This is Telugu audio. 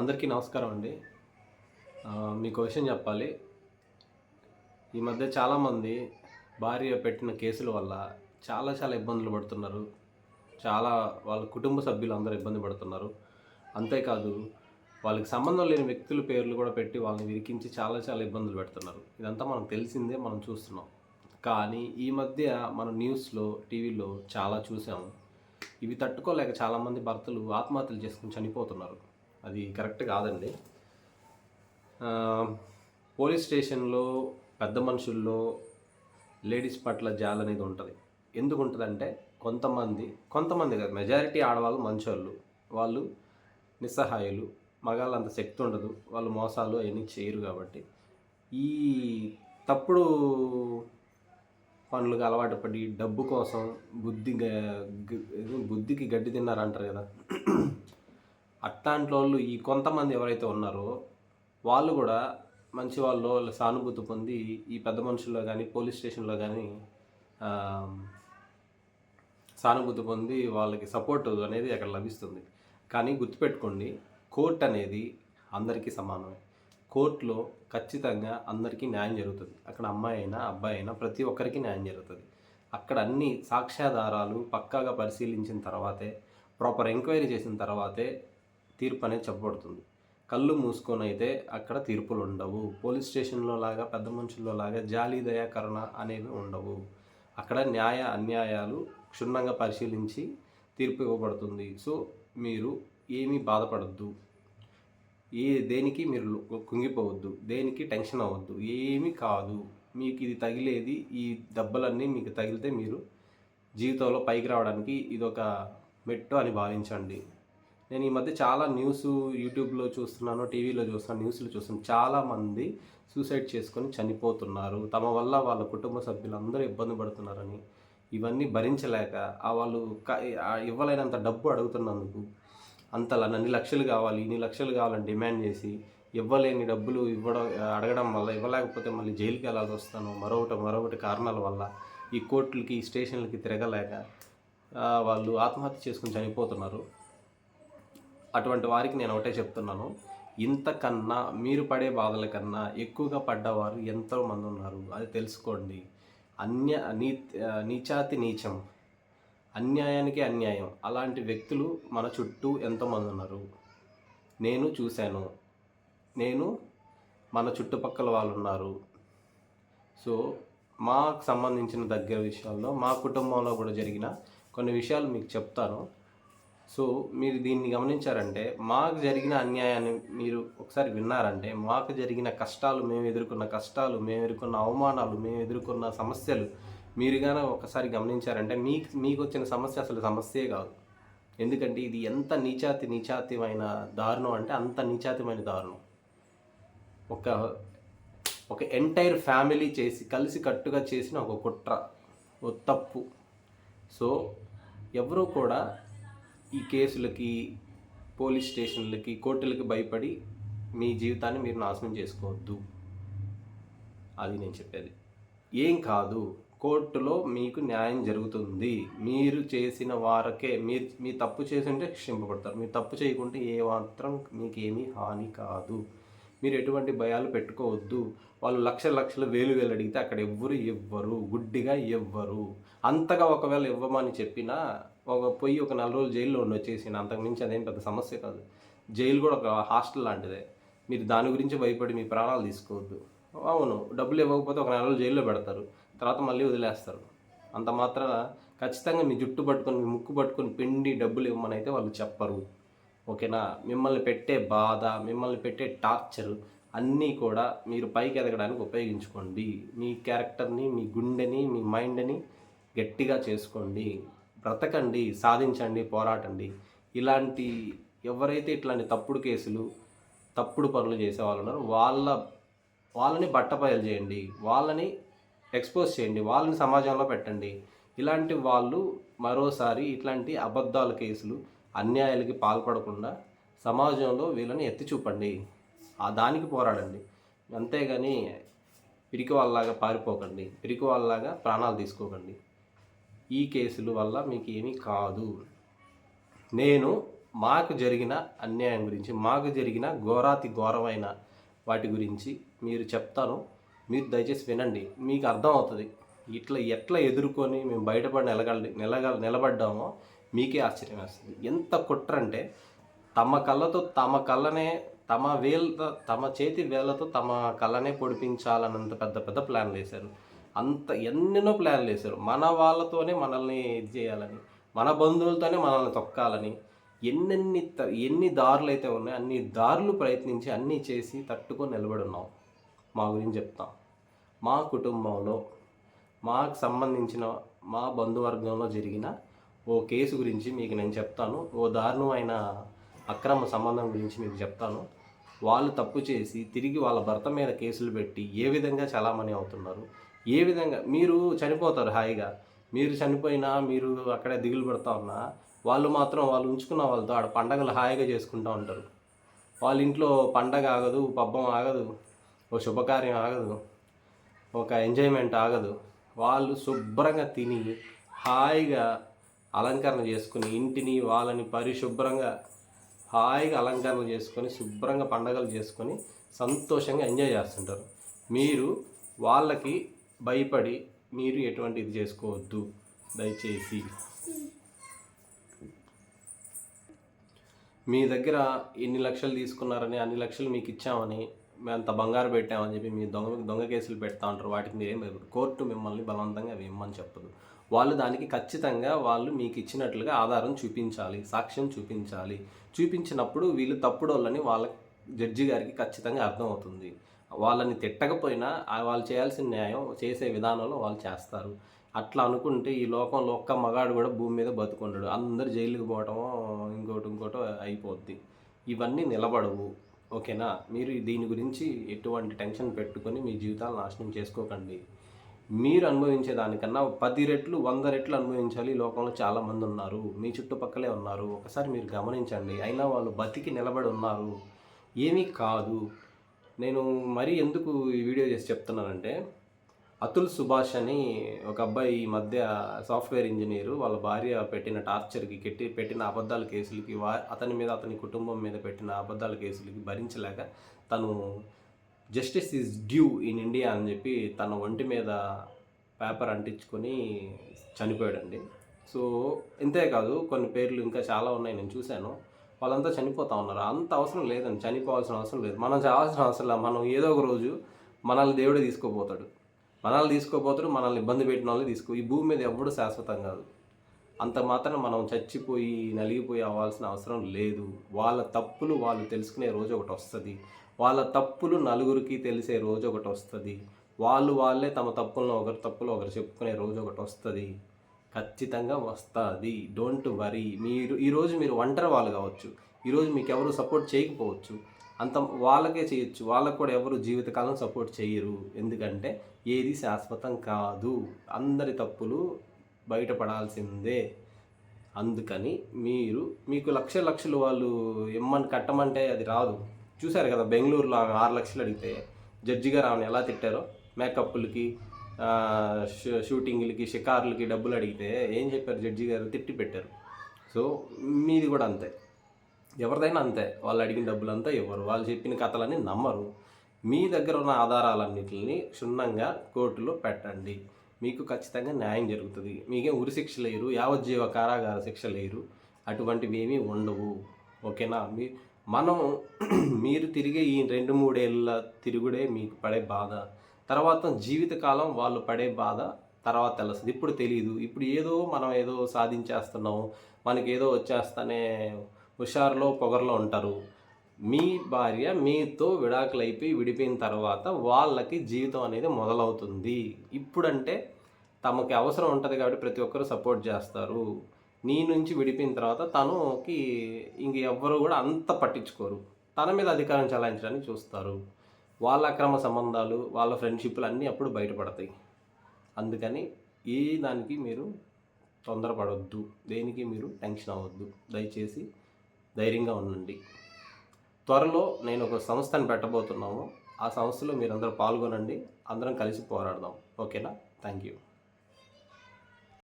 అందరికీ నమస్కారం అండి. మీ మీకు విషయం చెప్పాలి. ఈ మధ్య చాలామంది భార్య పెట్టిన కేసుల వల్ల చాలా చాలా ఇబ్బందులు పడుతున్నారు. చాలా వాళ్ళ కుటుంబ సభ్యులు అందరూ ఇబ్బంది పడుతున్నారు. అంతేకాదు వాళ్ళకి సంబంధం లేని వ్యక్తుల పేర్లు కూడా పెట్టి వాళ్ళని విరికించి చాలా చాలా ఇబ్బందులు పెడుతున్నారు. ఇదంతా మనకు తెలిసిందే మనం చూస్తున్నాం. కానీ ఈ మధ్య మనం న్యూస్లో టీవీలో చాలా చూసాము. ఇవి తట్టుకోలేక చాలామంది భర్తలు ఆత్మహత్యలు చేసుకుని చనిపోతున్నారు. అది కరెక్ట్ కాదండి. పోలీస్ స్టేషన్లో పెద్ద మనుషుల్లో లేడీస్ పట్ల జాల్ అనేది ఉంటుంది. ఎందుకు ఉంటుందంటే కొంతమంది కొంతమంది కాదు మెజారిటీ ఆడవాళ్ళు మంచోళ్ళు. వాళ్ళు నిస్సహాయులు మగాళ్ళు అంత శక్తి ఉండదు. వాళ్ళు మోసాలు అవన్నీ చేయరు కాబట్టి. ఈ తప్పుడు పనులకు అలవాటు పడి డబ్బు కోసం బుద్ధి బుద్ధికి గడ్డి తిన్నారంటారు కదా. అట్లాంటి వాళ్ళు ఈ కొంతమంది ఎవరైతే ఉన్నారో వాళ్ళు కూడా మంచి వాళ్ళు వాళ్ళ సానుభూతి పొంది ఈ పెద్ద మనుషుల్లో కానీ పోలీస్ స్టేషన్లో కానీ సానుభూతి పొంది వాళ్ళకి సపోర్ట్ అనేది అక్కడ లభిస్తుంది. కానీ గుర్తుపెట్టుకోండి కోర్ట్ అనేది అందరికీ సమానమే. కోర్టులో ఖచ్చితంగా అందరికీ న్యాయం జరుగుతుంది. అక్కడ అమ్మాయి అయినా అబ్బాయి అయినా ప్రతి ఒక్కరికి న్యాయం జరుగుతుంది. అక్కడ అన్ని సాక్ష్యాధారాలు పక్కాగా పరిశీలించిన తర్వాతే ప్రాపర్ ఎంక్వైరీ చేసిన తర్వాతే తీర్పు అనేది చెప్పబడుతుంది. కళ్ళు మూసుకొని అయితే అక్కడ తీర్పులు ఉండవు పోలీస్ స్టేషన్లో లాగా పెద్ద మనుషుల్లో లాగా జాలి దయా కరుణ అనేవి ఉండవు. అక్కడ న్యాయ అన్యాయాలు క్షుణ్ణంగా పరిశీలించి తీర్పు ఇవ్వబడుతుంది. సో మీరు ఏమీ బాధపడద్దు. ఏ దేనికి మీరు కుంగిపోవద్దు. దేనికి టెన్షన్ అవ్వద్దు. ఏమీ కాదు. మీకు ఇది తగిలేది ఈ దెబ్బలన్నీ మీకు తగిలితే మీరు జీవితంలో పైకి రావడానికి ఇది ఒక మెట్టు అని భావించండి. నేను ఈ మధ్య చాలా న్యూస్ యూట్యూబ్లో చూస్తున్నాను టీవీలో చూస్తున్నాను న్యూస్లో చూస్తున్నాను. చాలామంది సూసైడ్ చేసుకొని చనిపోతున్నారు. తమ వల్ల వాళ్ళ కుటుంబ సభ్యులందరూ ఇబ్బంది పడుతున్నారని ఇవన్నీ భరించలేక ఆ వాళ్ళు ఇవ్వలేనంత డబ్బు అడుగుతున్నందుకు అంతలా అన్ని లక్షలు కావాలి ఇన్ని లక్షలు కావాలని డిమాండ్ చేసి ఇవ్వలేని డబ్బులు ఇవ్వడం అడగడం వల్ల ఇవ్వలేకపోతే మళ్ళీ జైలుకి వెళ్ళాల్సి వస్తాను. మరొకటి మరొకటి కారణాల వల్ల ఈ కోర్టులకి ఈ స్టేషన్లకి తిరగలేక వాళ్ళు ఆత్మహత్య చేసుకుని చనిపోతున్నారు. అటువంటి వారికి నేను ఒకటే చెప్తున్నాను. ఇంతకన్నా మీరు పడే బాధల కన్నా ఎక్కువగా పడ్డవారు ఎంతో మంది ఉన్నారు. అది తెలుసుకోండి. అన్య నీ నీచాతి నీచం. అన్యాయానికి అన్యాయం. అలాంటి వ్యక్తులు మన చుట్టూ ఎంతోమంది ఉన్నారు. నేను చూశాను. నేను మన చుట్టుపక్కల వాళ్ళు ఉన్నారు. సో మాకు సంబంధించిన దగ్గర విషయాల్లో మా కుటుంబంలో కూడా జరిగిన కొన్ని విషయాలు మీకు చెప్తాను. సో మీరు దీన్ని గమనించారంటే మాకు జరిగిన అన్యాయాన్ని మీరు ఒకసారి విన్నారంటే మాకు జరిగిన కష్టాలు మేము ఎదుర్కొన్న కష్టాలు మేము ఎదుర్కొన్న అవమానాలు మేము ఎదుర్కొన్న సమస్యలు మీరు కానీ ఒకసారి గమనించారంటే మీకు మీకు వచ్చిన సమస్య అసలు సమస్యే కాదు. ఎందుకంటే ఇది ఎంత నీచాతి నీచాతిమైన దారుణం అంటే అంత నీచాతిమైన దారుణం. ఒక ఒక ఎంటైర్ ఫ్యామిలీ చేసి కలిసి కట్టుగా చేసిన ఒక కుట్ర ఒక తప్పు. సో ఎవరూ కూడా ఈ కేసులకి పోలీస్ స్టేషన్లకి కోర్టులకి భయపడి మీ జీవితాన్ని మీరు నాశనం చేసుకోవద్దు. అది నేను చెప్పేది. ఏం కాదు. కోర్టులో మీకు న్యాయం జరుగుతుంది. మీరు చేసిన వారకే మీరు మీ తప్పు చేసింటే శిక్షింపబడతారు మీరు తప్పు చేయకుంటే ఏ మాత్రం హాని కాదు. మీరు ఎటువంటి భయాలు పెట్టుకోవద్దు. వాళ్ళు లక్ష లక్షలు వేలు వేలు అడిగితే అక్కడ ఎవ్వరు ఇవ్వరు. గుడ్డిగా ఇవ్వరు అంతగా ఒకవేళ ఇవ్వమని చెప్పినా ఒక పొయ్యి ఒక నెల రోజులు జైల్లో ఉండి వచ్చేసిన అంతకుమించి అదేం పెద్ద సమస్య కాదు. జైలు కూడా ఒక హాస్టల్ లాంటిదే. మీరు దాని గురించి భయపడి మీ ప్రాణాలు తీసుకోవద్దు. అవును డబ్బులు ఇవ్వకపోతే ఒక నెల రోజులు జైల్లో పెడతారు. తర్వాత మళ్ళీ వదిలేస్తారు. అంత మాత్రాన ఖచ్చితంగా మీ జుట్టు పట్టుకొని మీ ముక్కు పట్టుకొని పిండి డబ్బులు ఇవ్వమని అయితే వాళ్ళు చెప్పరు. ఓకేనా? మిమ్మల్ని పెట్టే బాధ మిమ్మల్ని పెట్టే టార్చర్ అన్నీ కూడా మీరు పైకి ఎదగడానికి ఉపయోగించుకోండి. మీ క్యారెక్టర్ని మీ గుండెని మీ మైండ్ని గట్టిగా చేసుకోండి. బ్రతకండి సాధించండి పోరాటండి. ఇలాంటి ఎవరైతే ఇట్లాంటి తప్పుడు కేసులు తప్పుడు పనులు చేసే వాళ్ళు ఉన్నారో వాళ్ళ వాళ్ళని బట్టబయలు చేయండి. వాళ్ళని ఎక్స్పోజ్ చేయండి. వాళ్ళని సమాజంలో పెట్టండి. ఇలాంటి వాళ్ళు మరోసారి ఇట్లాంటి అబద్ధాల కేసులు అన్యాయాలకి పాల్పడకుండా సమాజంలో వీళ్ళని ఎత్తి చూపండి. ఆ దానికి పోరాడండి. అంతేగాని పిరికి వాళ్ళలాగా పారిపోకండి. పిరికి వాళ్ళలాగా ప్రాణాలు తీసుకోకండి. ఈ కేసుల వల్ల మీకు ఏమీ కాదు. నేను మాకు జరిగిన అన్యాయం గురించి మాకు జరిగిన ఘోరాతి ఘోరమైన వాటి గురించి మీరు చెప్తాను. మీరు దయచేసి వినండి. మీకు అర్థమవుతుంది. ఇట్లా ఎట్లా ఎదుర్కొని మేము బయటపడి నిలగల నిలగ నిలబడ్డామో మీకే ఆశ్చర్యం వేస్తుంది. ఎంత కుట్ర అంటే తమ కళ్ళతో తమ కళ్ళనే తమ వేలతో తమ చేతి వేళ్ళతో తమ కళ్ళనే పొడిపించాలన్నంత పెద్ద పెద్ద ప్లాన్లు వేశారు. అంత ఎన్నెన్నో ప్లాన్లు వేశారు. మన వాళ్ళతోనే మనల్ని ఇది చేయాలని మన బంధువులతోనే మనల్ని తొక్కాలని ఎన్నెన్ని త- ఎన్ని దారులు అయితే ఉన్నాయో అన్ని దారులు ప్రయత్నించి అన్నీ చేసి తట్టుకొని నిలబడి ఉన్నాం. మా గురించి చెప్తాం. మా కుటుంబంలో మాకు సంబంధించిన మా బంధువర్గంలో జరిగిన ఓ కేసు గురించి మీకు నేను చెప్తాను. ఓ దారుణమైన అక్రమ సంబంధం గురించి మీకు చెప్తాను. వాళ్ళు తప్పు చేసి తిరిగి వాళ్ళ భర్త మీద కేసులు పెట్టి ఏ విధంగా చలామణి అవుతున్నారు? ఏ విధంగా మీరు చనిపోతారు హాయిగా? మీరు చనిపోయినా మీరు అక్కడే దిగులు పడుతూ ఉన్నా వాళ్ళు మాత్రం వాళ్ళు ఉంచుకున్న వాళ్ళతో ఆడ పండగలు హాయిగా చేసుకుంటూ ఉంటారు. వాళ్ళ ఇంట్లో పండగ ఆగదు పబ్బం ఆగదు ఓ శుభకార్యం ఆగదు ఒక ఎంజాయ్మెంట్ ఆగదు. వాళ్ళు శుభ్రంగా తిని హాయిగా అలంకరణ చేసుకుని ఇంటిని వాళ్ళని పరిశుభ్రంగా హాయిగా అలంకరణ చేసుకొని శుభ్రంగా పండగలు చేసుకొని సంతోషంగా ఎంజాయ్ చేస్తుంటారు. మీరు వాళ్ళకి భయపడి మీరు ఎటువంటి ఇది చేసుకోవద్దు. దయచేసి. మీ దగ్గర ఎన్ని లక్షలు తీసుకున్నారని అన్ని లక్షలు మీకు ఇచ్చామని మేము అంత బంగారు పెట్టామని చెప్పి మీ దొంగ దొంగ కేసులు పెడతా ఉంటారు. వాటికి మీరు ఏం కోర్టు మిమ్మల్ని బలవంతంగా అవి ఇమ్మని చెప్పదు. వాళ్ళు దానికి ఖచ్చితంగా వాళ్ళు మీకు ఇచ్చినట్లుగా ఆధారం చూపించాలి సాక్ష్యం చూపించాలి. చూపించినప్పుడు వీళ్ళు తప్పుడోళ్ళని వాళ్ళ జడ్జి గారికి ఖచ్చితంగా అర్థమవుతుంది. వాళ్ళని తిట్టకపోయినా వాళ్ళు చేయాల్సిన న్యాయం చేసే విధానంలో వాళ్ళు చేస్తారు. అట్లా అనుకుంటే ఈ లోకంలో ఒక్క మగాడు కూడా భూమి మీద బతుకుండడు. అందరు జైలుకి పోవటం ఇంకోటి ఇంకోటో అయిపోద్ది. ఇవన్నీ నిలబడవు. ఓకేనా? మీరు దీని గురించి ఎటువంటి టెన్షన్ పెట్టుకొని మీ జీవితాలు నాశనం చేసుకోకండి. మీరు అనుభవించే దానికన్నా పది రెట్లు వంద రెట్లు అనుభవించాలి. ఈ లోకంలో చాలామంది ఉన్నారు. మీ చుట్టుపక్కలే ఉన్నారు. ఒకసారి మీరు గమనించండి. అయినా వాళ్ళు బతికి నిలబడి ఉన్నారు. ఏమీ కాదు. నేను మరీ ఎందుకు ఈ వీడియో చేసి చెప్తున్నానంటే అతుల్ సుభాష్ అని ఒక అబ్బాయి ఈ మధ్య సాఫ్ట్వేర్ ఇంజనీరు వాళ్ళ భార్య పెట్టిన టార్చర్కి కెట్టి పెట్టిన అబద్ధాల కేసులకి వా అతని మీద అతని కుటుంబం మీద పెట్టిన అబద్ధాల కేసులకి భరించలేక తను justice is due in India అని చెప్పి తన ఒంటి మీద పేపర్ అంటించుకొని చనిపోయాడండి. సో ఇంతేకాదు కొన్ని పేర్లు ఇంకా చాలా ఉన్నాయి నేను చూశాను. వాళ్ళంతా చనిపోతా ఉన్నారు. అంత అవసరం లేదండి. చనిపోవాల్సిన అవసరం లేదు. మనం చావాల్సిన అవసరం లేదు. మనం ఏదో ఒక రోజు మనల్ని దేవుడే తీసుకోపోతాడు మనల్ని తీసుకోపోతాడు మనల్ని ఇబ్బంది పెట్టిన వాళ్ళు తీసుకో ఈ భూమి మీద ఎవడు శాశ్వతం కాదు. అంత మాత్రం మనం చచ్చిపోయి నలిగిపోయి అవ్వాల్సిన అవసరం లేదు. వాళ్ళ తప్పులు వాళ్ళు తెలుసుకునే రోజు ఒకటి వస్తుంది. వాళ్ళ తప్పులు నలుగురికి తెలిసే రోజు ఒకటి వస్తుంది. వాళ్ళు వాళ్ళే తమ తప్పులను ఒకరి తప్పులు ఒకరు చెప్పుకునే రోజు ఒకటి వస్తుంది. ఖచ్చితంగా వస్తుంది. డోంట్ వరీ మీరు ఈరోజు మీరు ఒంటరి వాళ్ళు కావచ్చు. ఈరోజు మీకు ఎవరు సపోర్ట్ చేయకపోవచ్చు. అంత వాళ్ళకే చేయొచ్చు. వాళ్ళకు కూడా ఎవరు జీవితకాలం సపోర్ట్ చేయరు. ఎందుకంటే ఏది శాశ్వతం కాదు. అందరి తప్పులు బయటపడాల్సిందే. అందుకని మీరు మీకు లక్ష లక్షలు వాళ్ళు ఇమ్మని కట్టమంటే అది రాదు. చూశారు కదా బెంగళూరులో ఆమె ఆరు లక్షలు అడిగితే జడ్జి గారు ఆమెను ఎలా తిట్టారో? మేకప్లకి షూటింగ్లకి షికార్లకి డబ్బులు అడిగితే ఏం చెప్పారు జడ్జి గారు? తిట్టి పెట్టారు. సో మీది కూడా అంతే. ఎవరిదైనా అంతే. వాళ్ళు అడిగిన డబ్బులంతా ఇవ్వరు. వాళ్ళు చెప్పిన కథలన్నీ నమ్మరు. మీ దగ్గర ఉన్న ఆధారాలన్నిటిని క్షుణ్ణంగా కోర్టులో పెట్టండి. మీకు ఖచ్చితంగా న్యాయం జరుగుతుంది. మీకేం ఉరి శిక్ష లేరు. యావజ్జీవ కారాగార శిక్ష లేరు. అటువంటివి ఏమీ ఉండవు. ఓకేనా? మీ మనం మీరు తిరిగే ఈ రెండు మూడేళ్ళ తిరుగుడే మీకు పడే బాధ. తర్వాత జీవితకాలం వాళ్ళు పడే బాధ తర్వాత తెలుస్తుంది. ఇప్పుడు తెలియదు ఇప్పుడు ఏదో మనం ఏదో సాధించేస్తున్నాం మనకి ఏదో వచ్చేస్తానే హుషారులో పొగరులో ఉంటారు. మీ భార్య మీతో విడాకులు అయిపోయి విడిపోయిన తర్వాత వాళ్ళకి జీవితం అనేది మొదలవుతుంది. ఇప్పుడంటే తమకి అవసరం ఉంటుంది కాబట్టి ప్రతి ఒక్కరు సపోర్ట్ చేస్తారు. నీ నుంచి విడిపోయిన తర్వాత తనుకి ఇంక ఎవ్వరు కూడా అంత పట్టించుకోరు. తన మీద అధికారం చలాయించడానికి చూస్తారు. వాళ్ళ అక్రమ సంబంధాలు వాళ్ళ ఫ్రెండ్షిప్లు అన్నీ అప్పుడు బయటపడతాయి. అందుకని ఏ దానికి మీరు తొందరపడవద్దు దేనికి మీరు టెన్షన్ అవ్వద్దు. దయచేసి ధైర్యంగా ఉండండి. త్వరలో నేను ఒక సంస్థను పెట్టబోతున్నాము. ఆ సంస్థలో మీరందరూ పాల్గొనండి. అందరం కలిసి పోరాడదాం. ఓకేనా? Thank you